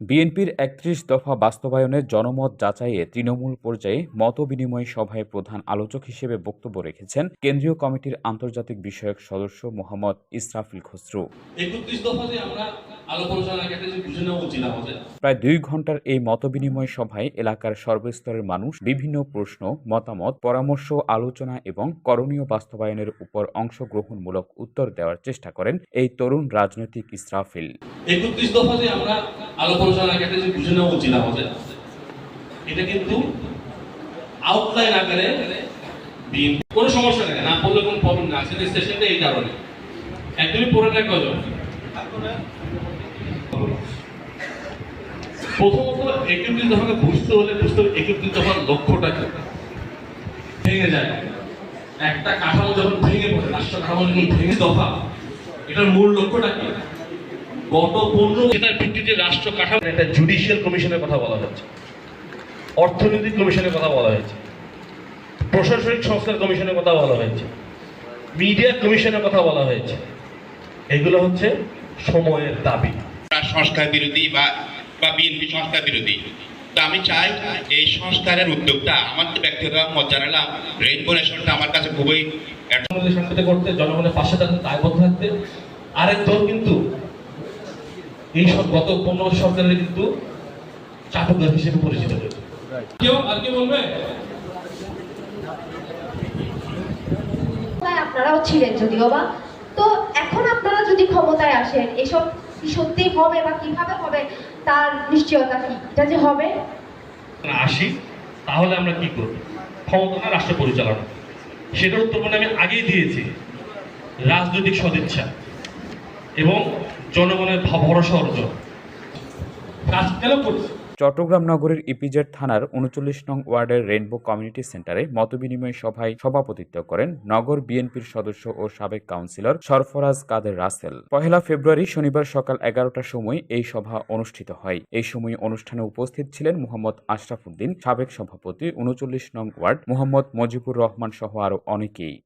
বিএনপির একত্রিশ দফা বাস্তবায়নের জনমত যাচাইয়ে তৃণমূল পর্যায়ে মত বিনিময় সভায় প্রধান আলোচক হিসেবে বক্তব্য রেখেছেন কেন্দ্রীয় কমিটির আন্তর্জাতিক বিষয়ক সদস্য মোহাম্মদ ইসরাফিল খসরু। একত্রিশ আমরা একটা যে আমাদের প্রায় দুই ঘণ্টার এই মতবিনিময় সভায় এলাকার সর্বস্তরের মানুষ বিভিন্ন প্রশ্ন মতামত পরামর্শ আলোচনা এবং করণীয় বাস্তবায়নের উপর অংশগ্রহণমূলক উত্তর দেওয়ার চেষ্টা করেন এই তরুণ রাজনৈতিক ইসরাফিল। একত্রিশ দফাতে আমরা আলাপ আলোচনার আগে একটা যে বুঝে নেওয়া উচিত আমাদের এটা কিন্তু আউটলাইন আকারে দিন কোনো সমস্যা নেই না পড়লে কোনো প্রবলেম না সেশনটা এই কারণে। একদমই নেয় কজন? প্রথমত একত্রিশ দফাকে বুঝতে হলে বুঝতে হবে একত্রিশ দফার লক্ষ্যটা কি? ভেঙে যায়। একটা কাঠামো যখন ভেঙে পড়ে, রাষ্ট্র কাঠামো যখন ভেঙে দফা, এটার মূল লক্ষ্যটা কি? গত পনেরো এটার ভিত্তিতে রাষ্ট্র কাঠামো একটা জুডিশিয়াল কমিশনের কথা বলা হচ্ছে অর্থনৈতিক কমিশনের কথা বলা হয়েছে। প্রশাসনিক সংস্কার কমিশনের কথা বলা হয়েছে। মিডিয়া কমিশনের কথা বলা হয়েছে। এগুলো হচ্ছে সময়ের দাবি। সংস্কার বিরোধী বা বা বিএনপি সংস্কার বিরোধী। তো আমি চাই এই সংস্কারের উদ্যোগটা আমার ব্যক্তিগত মত জানালাম। রেইনবো নেশনটা আমার কাছে খুবই করতে জনগণের পাশে থাকতে দায়বদ্ধ থাকতে আরেক দল কিন্তু এই সব গত পনেরো সরকারের কিন্তু চাটকদার হিসেবে পরিচিত হয়েছে। কেউ আর কি বলবে? আপনারাও ছিলেন যদিও বা। তো এখন আপনারা যদি ক্ষমতায় আসেন এসব সত্যি হবে বা কীভাবে হবে তার নিশ্চয়তা কি? এটা যে হবে? আসি, তাহলে আমরা কি করব? ক্ষমতা রাষ্ট্র পরিচালনা। সেটার উত্তর আমি আগেই দিয়েছি। রাজনৈতিক সদিচ্ছা এবং জনগণের ভরসা অর্জন। কাজ কেন করছে? চট্টগ্রাম নগরের ইপিজেড থানার উনচল্লিশ নং ওয়ার্ডের রেইনবো কমিউনিটি সেন্টারে মতবিনিময় সভায় সভাপতিত্ব করেন নগর বিএনপির সদস্য ও সাবেক কাউন্সিলর সরফরাজ কাদের রাসেল। পহেলা ফেব্রুয়ারি শনিবার সকাল এগারোটার সময় এই সভা অনুষ্ঠিত হয়। এই সময় অনুষ্ঠানে উপস্থিত ছিলেন মোহাম্মদ আশরাফুদ্দিন সাবেক সভাপতি, উনচল্লিশ নং ওয়ার্ড, মোহাম্মদ মজিবুর রহমান সহ আরও অনেকেই।